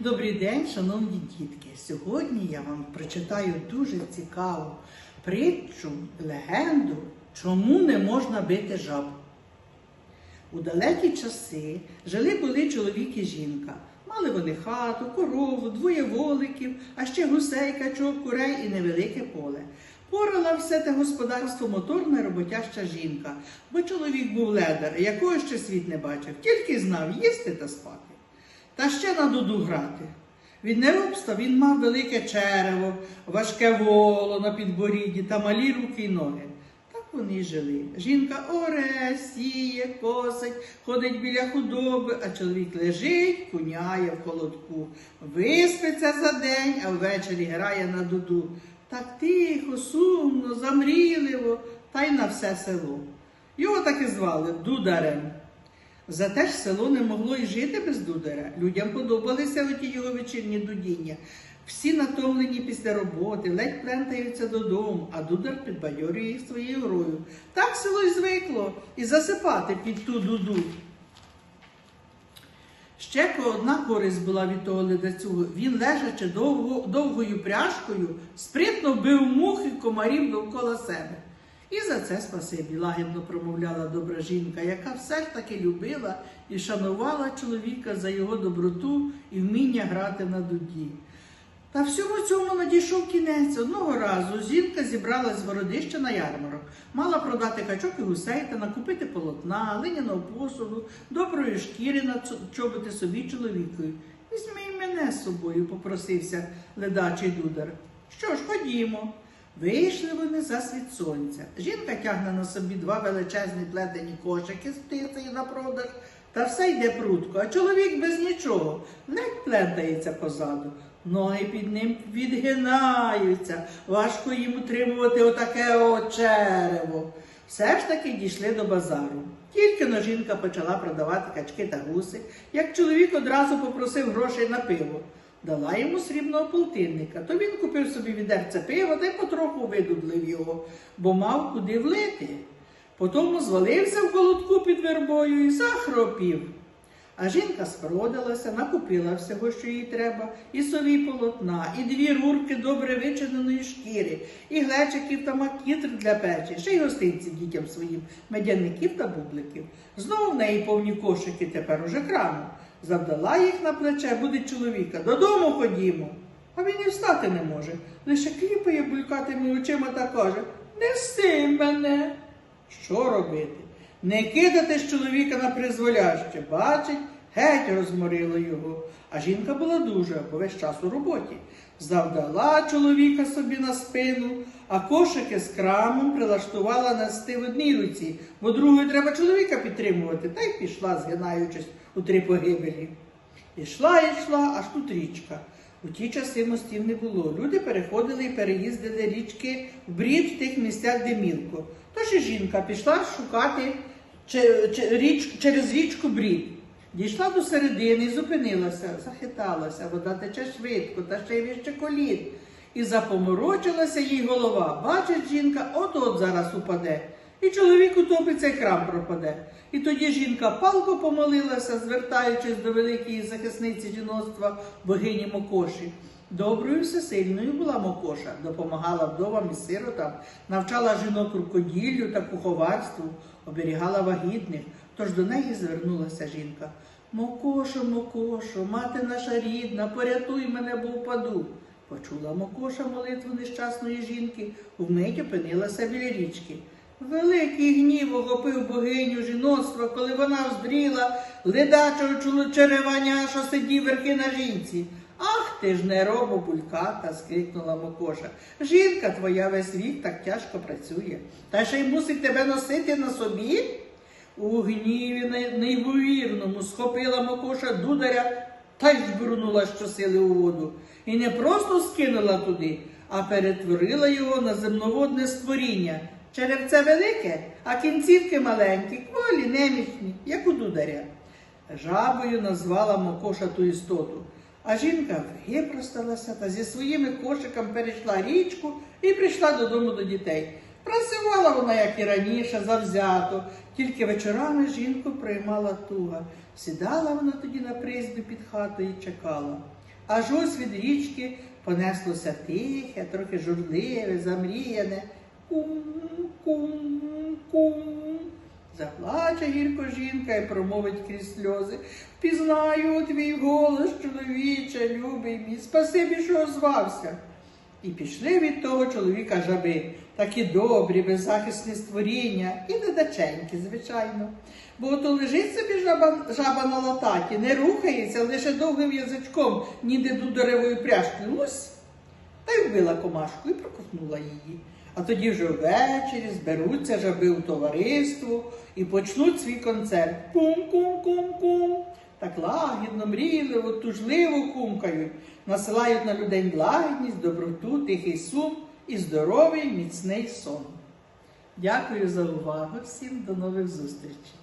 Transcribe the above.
Добрий день, шановні дітки. Сьогодні я вам прочитаю дуже цікаву притчу, легенду, чому не можна бити жаб. У далекі часи жили були чоловік і жінка. Мали вони хату, корову, двоє воликів, а ще гусей, качок, курей і невелике поле. Порала все те господарство моторна роботяща жінка, бо чоловік був ледар, якого ще світ не бачив, тільки знав їсти та спати. Та ще на дуду грати. Від неробства він мав велике черево, важке воло на підборідді та малі руки й ноги. Так вони й жили. Жінка оре, сіє, косить, ходить біля худоби, а чоловік лежить, куняє в холодку, виспиться за день, а ввечері грає на дуду. Так тихо, сумно, замріливо, та й на все село. Його так і звали Дударем. Зате ж село не могло й жити без дударя. Людям подобалися оті його вечірні дудіння. Всі натомлені після роботи, ледь плентаються додому, а дудар підбадьорює їх своєю грою. Так село й звикло і засипати під ту дуду. Ще одна користь була від того ледацюги. Він, лежачи довго, довгою пряжкою, спритно бив мух і комарів довкола себе. І за це спасибі, лагідно промовляла добра жінка, яка все ж таки любила і шанувала чоловіка за його доброту і вміння грати на дуді. Та всьому цьому надійшов кінець. Одного разу жінка зібралась з городища на ярмарок, мала продати качок і гусей та накупити полотна, линяного посуду, доброї шкіри на чоботи собі чоловікові. Візьми мене з собою, попросився ледачий дудар. Що ж, ходімо. Вийшли вони за світ сонця. Жінка тягне на собі два величезні плетені кошики з птицею на продаж, та все йде прутко, а чоловік без нічого, ледь плентається позаду. Ноги під ним відгинаються, важко їм утримувати отаке о черево. Все ж таки дійшли до базару. Тільки но жінка почала продавати качки та гуси, як чоловік одразу попросив грошей на пиво. Дала йому срібного полтинника, то він купив собі відерце пива та й потроху видудлив його, бо мав куди влити. Потім звалився в колодку під вербою і захропів. А жінка спродалася, накупила всього, що їй треба, і сові полотна, і дві рурки добре вичиненої шкіри, і глечиків та макітр для печі, ще й гостинці дітям своїм, медяників та бубликів. Знову в неї повні кошики тепер уже крану. Завдала їх на плече, буде чоловіка. Додому ходімо. А він і встати не може. Лише кліпає булькатими очима та каже: Неси мене. Що робити? Не кидати з чоловіка на призволяще. Бачить, геть розморило його. А жінка була дуже, бо весь час у роботі. Завдала чоловіка собі на спину, а кошики з крамом прилаштувала нести в одній руці, бо другою треба чоловіка підтримувати, та й пішла, згинаючись у три погибелі. Ішла, йшла, аж тут річка. У ті часи мостів не було. Люди переходили і переїздили річки в брід в тих місцях, де мілко. Тож і жінка пішла шукати через річку брід. Дійшла до середини зупинилася, захиталася, вода тече швидко, та ще й вище колін. І запоморочилася їй голова. Бачить жінка, от-от зараз упаде. І чоловік утопиться, і крам пропаде. І тоді жінка палко помолилася, звертаючись до великої захисниці жіноцтва богині Мокоші. Доброю всесильною була Мокоша, допомагала вдовам і сиротам, навчала жінок рукоділлю та куховарству, оберігала вагітних. Тож до неї звернулася жінка. Мокошо, Мокошо, мати наша рідна, порятуй мене, бо впаду. Почула Мокоша молитву нещасної жінки, вмить опинилася біля річки. Великий гнів охопив богиню жіноцтва, коли вона вздріла ледачого череваня, що сидів верхи на жінці. Ти ж не робо бульката, скрикнула Мокоша. Жінка твоя весь вік так тяжко працює. Та ще й мусить тебе носити на собі? У гніві неймовірному схопила Мокоша дударя та й збурнула щосили у воду. І не просто скинула туди, а перетворила його на земноводне створіння. Черевце велике, а кінцівки маленькі, кволі, немічні, як у дударя. Жабою назвала Мокоша ту істоту. А жінка випросталася та зі своїми кошиками перейшла річку і прийшла додому до дітей. Працювала вона, як і раніше, завзято, тільки вечорами жінку приймала туга. Сідала вона тоді на призбі під хатою і чекала. Аж ось від річки понеслося тихе, трохи журливе, замріяне. Кум, кум, кум. Заплаче гірко жінка і промовить крізь сльози. Пізнаю твій голос, чоловіче, любий мій, спасибі, що озвався. І пішли від того чоловіка жаби, такі добрі, беззахисні створіння, і недаченькі, звичайно. Бо ото лежить собі жаба, жаба на лататі, не рухається, лише довгим язичком, ніде дударевої пряжки. Лусь, та й вбила комашку і проковтнула її. А тоді вже ввечері зберуться жаби у товариство і почнуть свій концерт. Кум-кум-кум-кум. Так лагідно, мрійливо, тужливо кумкають, насилають на людей лагідність, доброту, тихий сум і здоровий міцний сон. Дякую за увагу всім, до нових зустрічей.